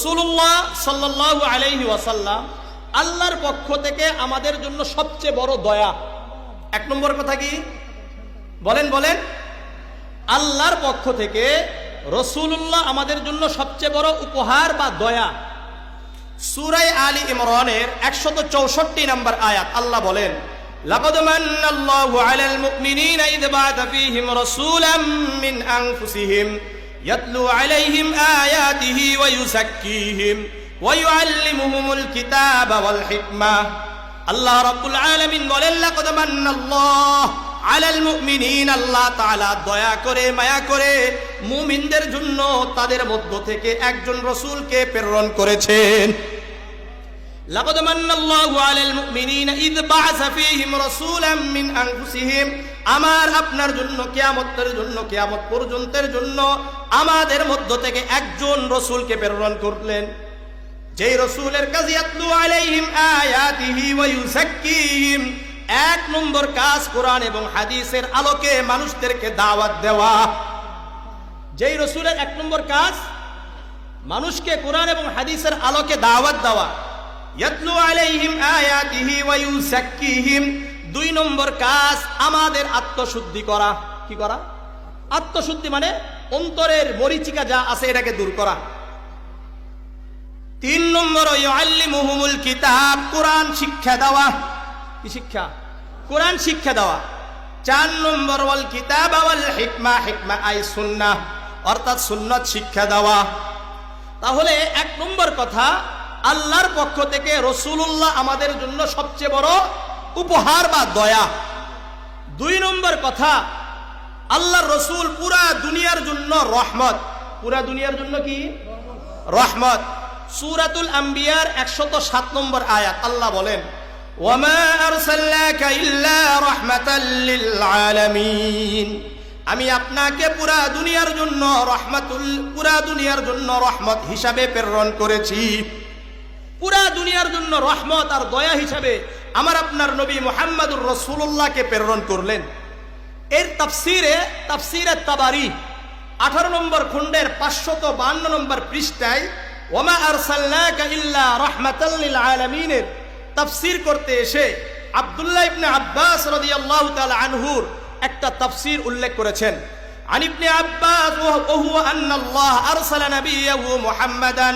রসুল্লাহ সাল্লাহ আলাইহি ওয়াসাল্লাম আল্লাহর পক্ষ থেকে আমাদের জন্য সবচেয়ে বড় দয়া এক নম্বর কথা কি বলেন বলেন আল্লাহর পক্ষ থেকে রসুল্লাহ আমাদের জন্য সবচেয়ে বড় উপহার বা দয়া সুরাই আলী ইমরানের একশত চৌষট্টি নম্বর আয়াত আল্লাহ বলেন لقد من الله على المؤمنين إذ بعث فيهم رسولا من أنفسهم يتلو عليهم آياته ويزكيهم ويعلمهم الكتاب والحكمة আল্লাহ রাব্বুল আলামিন বলেন লাকাদ মান্নাল্লাহ আলাল মুমিনিন আল্লাহ তাআলা দয়া করে মায়া করে মুমিনদের জন্য তাদের মধ্য থেকে একজন রসূলকে প্রেরণ করেছেন লাকাদ মান্নাল্লাহু আলাল মুমিনিনা ইয বা'আসা ফীহিম রাসূলাম মিন আনফুসিহিম, আমার আপনার জন্য, কিয়ামতের জন্য, কিয়ামত পর্যন্তের জন্য আমাদের মধ্য থেকে একজন রসুলকে প্রেরণ করলেন। যেই রসুলের কাজে আলাইহিম আয়াতিহি ওয়া ইউযাক্কিহিম, এক নম্বর কাজ কোরআন এবং হাদিসের আলোকে মানুষদেরকে দাওয়াত দেওয়া। যেই রসুলের এক নম্বর কাজ, মানুষকে কোরআন এবং হাদিসের আলোকে দাওয়াত দেওয়া। ইয়াতলু আলাইহিম আয়াতিহি ওয়া ইউযাক্কিহিম। দুই নম্বর কাজ, আমাদের আত্মশুদ্ধি করা। কি করা? আত্মশুদ্ধি মানে অন্তরের মরিচিকা যা আছে এটাকে দূর করা। তিন নম্বর মুহুমুল কিতাব, কোরআন শিক্ষা দেওয়া। কি শিক্ষা? কোরআন শিক্ষা দেওয়া। চার নম্বর, ওয়াল কিতাব ওয়াল হিকমা হিকমা আই সুন্নাহ। অর্থাৎ সুন্নত শিক্ষা দেওয়া। তাহলে এক নম্বর কথা আল্লাহর পক্ষ থেকে রসুল্লাহ আমাদের জন্য সবচেয়ে বড় উপহার বা দয়া। দুই নম্বর কথা আল্লাহ রসুল পুরা দুনিয়ার জন্য রহমত। পুরা দুনিয়ার জন্য কি? রহমত। সুরাতুল আম্বিয়ার একশত সাত নম্বর আয়াত, আল্লাহ বলেন আমি আপনাকে পুরা দুনিয়ার জন্য রহমাতুল, পুরা দুনিয়ার জন্য রহমত হিসাবে প্রেরণ করেছি। পুরা দুনিয়ার জন্য রহমত আর দয়া হিসাবে আমার আপনার নবী মোহাম্মদুর রসুল্লাহকে প্রেরণ করলেন। এর তাফসিরে তাফসিরে তাবারি, আঠারো নম্বর খুন্ডের পাঁচশত বান্ন নম্বর পৃষ্ঠায়, ওমা আর ইল্লা রহমাতাল্লিল আলমিনের তাফসির করতে এসে আবদুল্লাহ ইবনে আব্বাস রদি আল্লাহ আনহুর একটা তাফসির উল্লেখ করেছেন। আন ইবনে আব্বাস ওয়া হুয়া আন্নাল্লাহ আরসালা নাবিয়াহু মুহাম্মাদান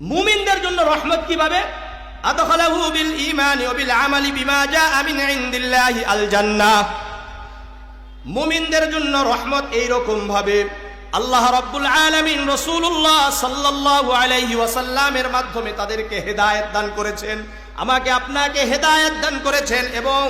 মুমিনদের জন্য রহমত কীভাবে? আদখালাহু বিল ঈমানি ওয়া বিমা জাআ মিন আল জান্নাহ মুমিনদের জন্য রহমত এই ভাবে আল্লাহ রাব্বুল আলামিন রাসূলুল্লাহ সাল্লাল্লাহু আলাইহি ওয়াসাল্লামের মাধ্যমে তাদেরকে হেদায়েত দান করেছেন, আমাকে আপনাকে হেদায়েত দান করেছেন এবং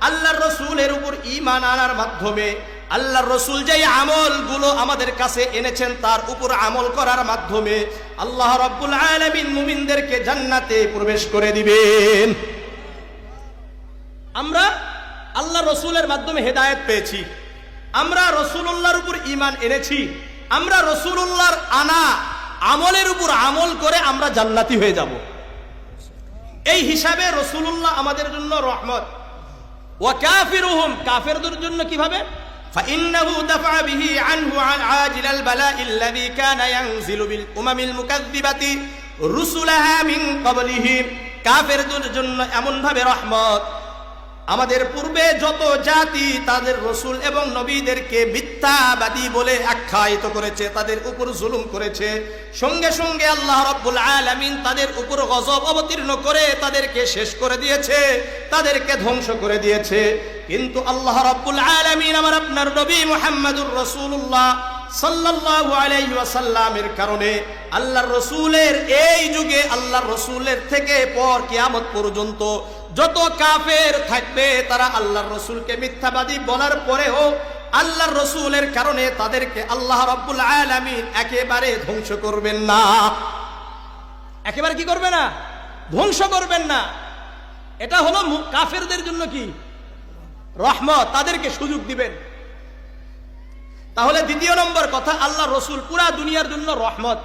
আল্লাহর রসুলের উপর ঈমান আনার মাধ্যমে আল্লাহর রসুল যেই আমলগুলো আমাদের কাছে এনেছেন, তার উপর আমল করার মাধ্যমে আল্লাহ রাব্বুল আলমিন মুমিনদেরকে জান্নাতে প্রবেশ করে দিবেন। আমরা আল্লাহ রসুলের মাধ্যমে হেদায়েত পেয়েছি। আমরা রসুল্লাহর উপর ইমান এনেছি। আমরা রসুল্লাহর আনা আমলের উপর আমল করে আমরা জান্নাতি হয়ে যাব। এই হিসাবে রসুল্লাহ আমাদের জন্য রহমত। ও কাফিরুহুম, কাফেরদের জন্য কীভাবে? فإنه دفع به عنه عن عاجل البلاء الذي كان ينزل بالأمم المكذبة رسلها من قبله কাফেরদের জন্য এমন ভাবে রহমত আমাদের পূর্বে যত জাতি তাদের রসুল এবং নবীদেরকে মিথ্যাবাদী বলে আখ্যায়িত করেছে তাদের উপর জুলুম করেছে সঙ্গে সঙ্গে আল্লাহ রব্বুল আলামিন তাদের উপর গজব অবতীর্ণ করে তাদেরকে শেষ করে দিয়েছে তাদেরকে ধ্বংস করে দিয়েছে কিন্তু আল্লাহ রব্বুল আলামিন আমার আপনার নবী মুহাম্মদুর রসুল্লাহ সাল্লাল্লাহু আলাইহি ওয়াসাল্লামের কারণে আল্লাহর রসুলের এই যুগে আল্লাহর রসুলের থেকে পর কিয়ামত পর্যন্ত যত কাফের থাকবে তারা আল্লাহর রসুলকে মিথ্যাবাদী বলার পরেও আল্লাহর রসুলের কারণে তাদেরকে আল্লাহ রব্বুল আলামিন একেবারে ধ্বংস করবেন না। একেবারে কি করবে না? ধ্বংস করবেন না। এটা হলো কাফেরদের জন্য কি? রহমত তাদেরকে সুযোগ দিবেন। তাহলে দ্বিতীয় নম্বর কথা আল্লাহ রসুল পুরা দুনিয়ার জন্য রহমত।